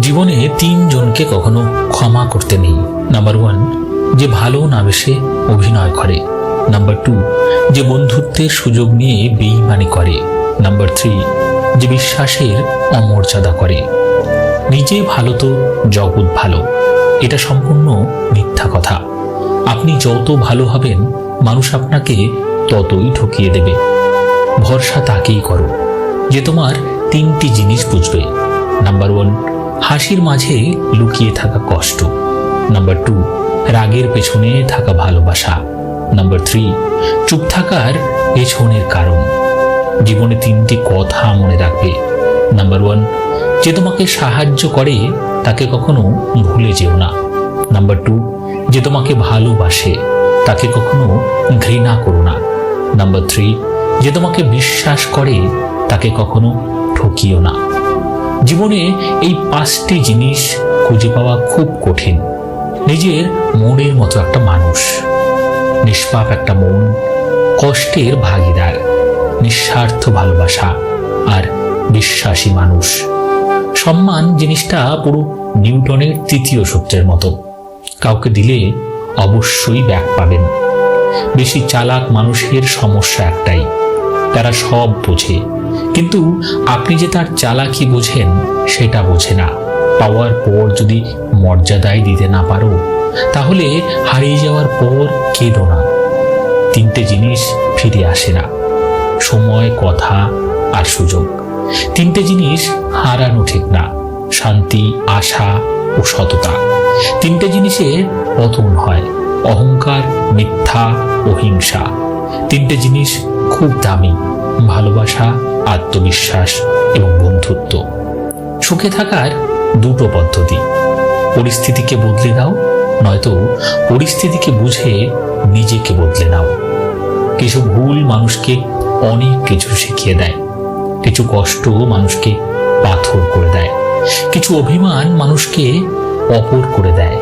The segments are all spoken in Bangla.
জীবনে তিনজনকে কখনো ক্ষমা করতে নেই। নাম্বার ওয়ান যে ভালো না বেসে অভিনয় করে। নাম্বার টু যে বন্ধুত্বের সুযোগ নিয়ে বেইমানি করে। নাম্বার থ্রি যে বিশ্বাসের অমর্যাদা করে। নিজে ভালো তো জগৎ ভালো। এটা সম্পূর্ণ মিথ্যা কথা। আপনি যত ভালো হবেন, মানুষ আপনাকে ততই ঠকিয়ে দেবে। ভরসা তাকেই করো। যে তোমার তিনটি জিনিস বুঝবে। নাম্বার ওয়ান হাসির মাঝে লুকিয়ে থাকা কষ্ট। নাম্বার টু রাগের পেছনে থাকা ভালোবাসা। নাম্বার থ্রি চুপ থাকার পেছনের কারণ। জীবনে তিনটি কথা মনে রাখবে। নাম্বার ওয়ান যে তোমাকে সাহায্য করে, তাকে কখনো ভুলে যেও না। নাম্বার টু যে তোমাকে ভালোবাসে, তাকে কখনো ঘৃণা করো না। নাম্বার থ্রি যে তোমাকে বিশ্বাস করে, তাকে কখনো ঠকিও না। জীবনে এই পাঁচটি জিনিস খুঁজে পাওয়া খুব কঠিন। নিজের মনের মতো একটা মানুষ, নিষ্পাপ একটা মন, কষ্টের ভাগিদার, নিঃস্বার্থ ভালোবাসা আর বিশ্বাসী মানুষ। সম্মান জিনিসটা পুরো নিউটনের তৃতীয় সূত্রের মতো। কাউকে দিলে অবশ্যই ব্যাক পাবেন। বেশি চালাক মানুষের সমস্যা একটাই তারা সব বোঝে। কিন্তু আপনি যে তার চালাকি বোঝেন, সেটা বোঝে না। পাওয়ার পর যদি মর্যাদায় দিতে না পারো, তাহলে হারিয়ে যাওয়ার পর কেঁদো না। তিনটে জিনিস ফিরে আসে না, সময়, কথা আর সুযোগ। তিনটে জিনিস হারানো ঠিক না, শান্তি, আশা ও সততা। তিনটে জিনিসের পতন হয়, অহংকার, মিথ্যা ও হিংসা। তিনটে জিনিস খুব দামি। ভালোবাসা, আত্মবিশ্বাস এবং বন্ধুত্ব। সুখে থাকার দুটো পদ্ধতি। পরিস্থিতিকে বদলে দাও নয়তো পরিস্থিতিকে বুঝে নিজেকে বদলে নাও। কিছু ভুল মানুষকে অনেক কিছু শিখিয়ে দেয়। কিছু কষ্ট মানুষকে পাথর করে দেয়। কিছু অভিমান মানুষকে অপর করে দেয়।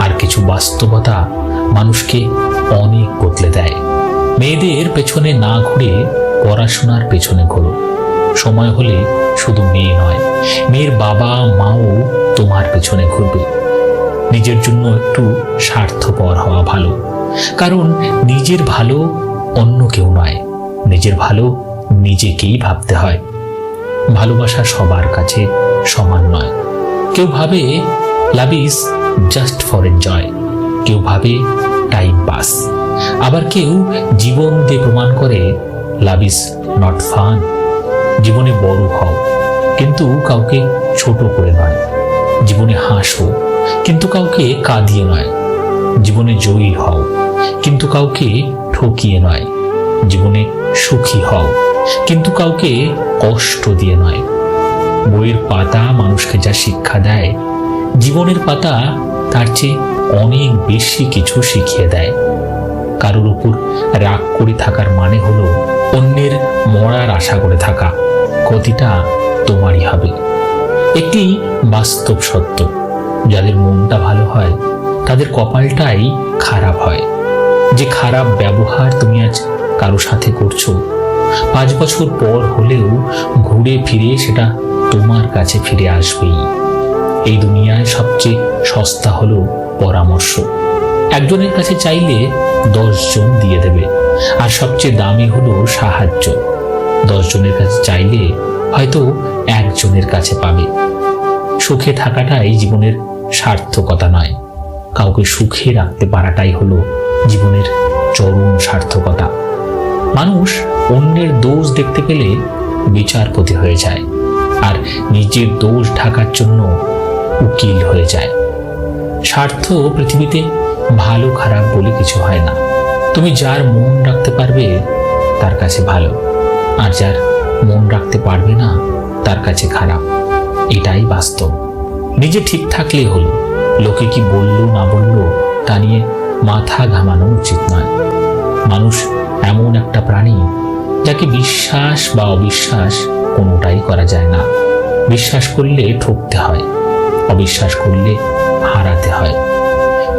আর কিছু বাস্তবতা মানুষকে অনেক বদলে দেয়। মেয়েদের পেছনে না ঘুরে পড়াশোনার পেছনে ঘোরো। সময় হলে শুধু মেয়ে নয়, মেয়ের বাবা, মাও তোমার পেছনে ঘুরবে। নিজের জন্য একটু স্বার্থপর হওয়া ভালো। কারণ নিজের ভালো অন্য কেউ নয়, নিজের ভালো নিজেকেই ভাবতে হয়। ভালোবাসা সবার কাছে সমান নয়। কেউ ভাবে love is just for enjoy কেউ ভাবে টাইম পাস আবার কেউ জীবন দিয়ে প্রমাণ করে লাভ ইজ নট ফান। জীবনে বড় হও, কিন্তু কাউকে ছোট করে নয়। জীবনে হাসো, কিন্তু কাউকে কাঁদিয়ে নয়। জীবনে জয়ী হও, কিন্তু কাউকে ঠকিয়ে নয়। জীবনে সুখী হও, কিন্তু কাউকে কষ্ট দিয়ে নয়। বইয়ের পাতা মানুষকে যা শিক্ষা দেয়, জীবনের পাতা তার চেয়ে অনেক বেশি কিছু শিখিয়ে দেয়। কারোর উপর রাগ করে থাকার মানে হলো অন্যের মরার আশা করে থাকা। ক্ষতিটা তোমারই হবে। একটি বাস্তব সত্য, যাদের মনটা ভালো হয়, তাদের কপালটাই খারাপ হয়। যে খারাপ ব্যবহার তুমি আজ কারও সাথে করছ, পাঁচ বছর পর হলেও ঘুরে ফিরে সেটা তোমার কাছে ফিরে আসবেই। এই দুনিয়ায় সবচেয়ে সস্তা হলো পরামর্শ। একজনের কাছে চাইলে দশজন দিয়ে দেবে। আর সবচেয়ে দামি হলো সাহায্য। দশজনের কাছে চাইলে হয়তো একজনের কাছে পাবে। সুখে থাকাটাই জীবনের সার্থকতা নয়। কাউকে সুখে রাখতে পারাটাই হলো জীবনের চরম সার্থকতা। মানুষ অন্যের দোষ দেখতে পেলে বিচারপতি হয়ে যায়, আর নিজের দোষ ঢাকার জন্য উকিল হয়ে যায়। স্বার্থ পৃথিবীতে ভালো খারাপ বলে কিছু হয় না। তুমি যার মন রাখতে পারবে, তার কাছে ভালো। আর যার মন রাখতে পারবে না, তার কাছে খারাপ। এটাই বাস্তব। নিজে ঠিক থাকলে হলো। লোকে কি বলল, না বলল, তা নিয়ে মাথা ঘামানো উচিত নয়। মানুষ এমন একটা প্রাণী, যাকে বিশ্বাস বা অবিশ্বাস কোনোটাই করা যায় না। বিশ্বাস করলে ঠকতে হয়, অবিশ্বাস করলে হারাতে হয়।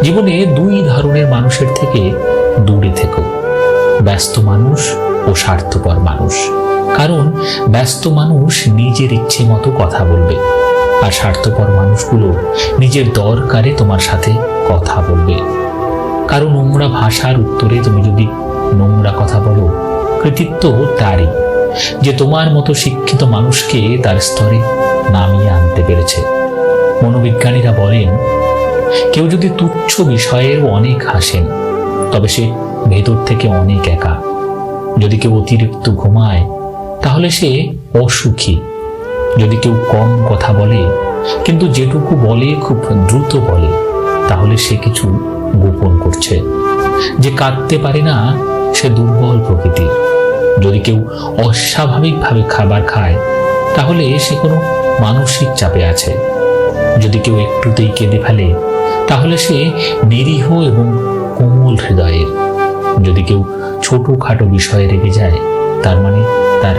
জীবনে দুই ধরনের মানুষের থেকে দূরে থেকো। ব্যস্ত মানুষ ও স্বার্থপর মানুষ। কারণ ব্যস্ত মানুষ নিজের ইচ্ছে মতো কথা বলবে আর স্বার্থপর মানুষগুলো নিজের দরকারে তোমার সাথে কথা বলবে। কারও নোংরা ভাষার উত্তরে তুমি যদি নোংরা কথা বলো, কৃতিত্ব তারই। যে তোমার মতো শিক্ষিত মানুষকে তার স্তরে নামিয়ে আনতে পেরেছে। মনোবিজ্ঞানীরা বলেন কেউ যদি তুচ্ছ বিষয়েও অনেক হাসেন, তবে সে ভেতর থেকে অনেক একা। যদি কেউ অতিরিক্ত ঘুমায়, তাহলে সে অসুখী। যদি কেউ কম কথা বলে, কিন্তু যেটুকু বলে খুব দ্রুত বলে, তাহলে সে কিছু গোপন করছে। যে কাঁদতে পারে না, সে দুর্বল প্রকৃতির যদি কেউ অস্বাভাবিকভাবে খাবার খায়, তাহলে সে কোনো মানসিক চাপে আছে। যদি কেউ একটুতেই কেঁদে ফেলে তাহলে সে নিরীহ এবং কোমল হৃদয়ের। যদি কেউ ছোটোখাটো বিষয়ে রেগে যায়, তার মানে তার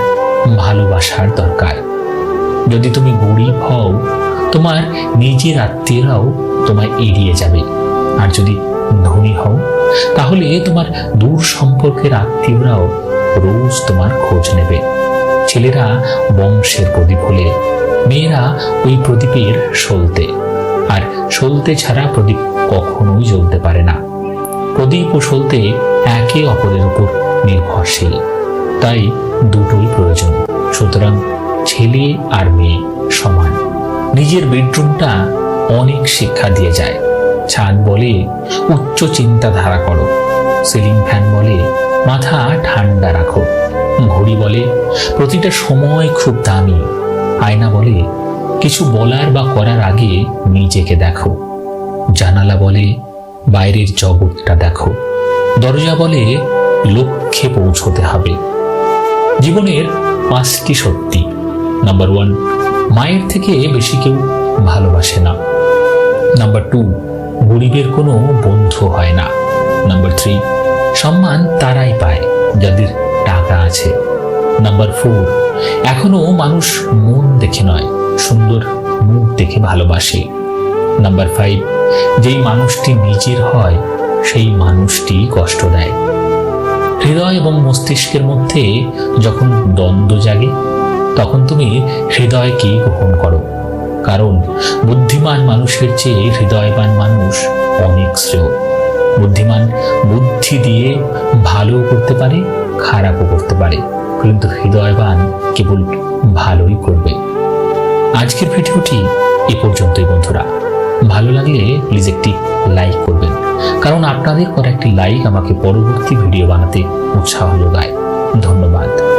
ভালোবাসার দরকার। যদি তুমি গরিব হও, তোমার নিজের আত্মীয়রাও তোমায় এড়িয়ে যাবে। আর যদি ধনী হও, তাহলে তোমার দূর সম্পর্কের আত্মীয়রাও রোজ তোমার খোঁজ নেবে। ছেলেরা বংশের প্রদীপ হলে, মেয়েরা ওই প্রদীপের সলতে। আর সলতে ছাড়া প্রদীপ কখনোই জ্বলতে পারে না। প্রদীপ ও সলতে একে অপরের উপর নির্ভরশীল। তাই দুটোই প্রয়োজন। সুতরাং ছেলে আর মেয়ে সমান। নিজের বেডরুমটা অনেক শিক্ষা দিয়ে যায়। ছাদ বলে উচ্চ চিন্তাধারা করো। সিলিং ফ্যান বলে মাথা ঠান্ডা রাখো। ঘড়ি বলে প্রতিটা সময় খুব দামি। আয়না বলে কিছু বলার বা করার আগে নিজেকে দেখো। জানালা বলে, বাইরের জগৎটা দেখো। দরজা বলে, লক্ষ্যে পৌঁছতে হবে। জীবনের পাঁচটি সত্যি নাম্বার ওয়ান, মায়ের থেকে বেশি কেউ ভালোবাসে না। নাম্বার টু, গরিবের কোনো বন্ধু হয় না। নাম্বার থ্রি, সম্মান তারাই পায়, যাদের টাকা আছে। নাম্বার ফোর, এখনও মানুষ মন দেখে নয়। সুন্দর মুখ দেখে ভালোবাসে। নাম্বার ফাইভ যেই মানুষটি নিজের হয়, সেই মানুষটি কষ্ট দেয়। হৃদয় এবং মস্তিষ্কের মধ্যে যখন দ্বন্দ্ব জাগে, তখন তুমি হৃদয়কেই গ্রহণ করো। কারণ বুদ্ধিমান মানুষের চেয়ে হৃদয়বান মানুষ অনেক শ্রেয়। বুদ্ধিমান বুদ্ধি দিয়ে ভালো করতে পারে, খারাপও করতে পারে। কিন্তু হৃদয়বান কেবল আজকের ভিডিওটি এ পর্যন্তই বন্ধুরা। ভালো লাগলে প্লিজ একটি লাইক করবেন। কারণ আপনাদের করা একটি লাইক আমাকে পরবর্তী ভিডিও বানাতে উৎসাহ যোগায়। ধন্যবাদ।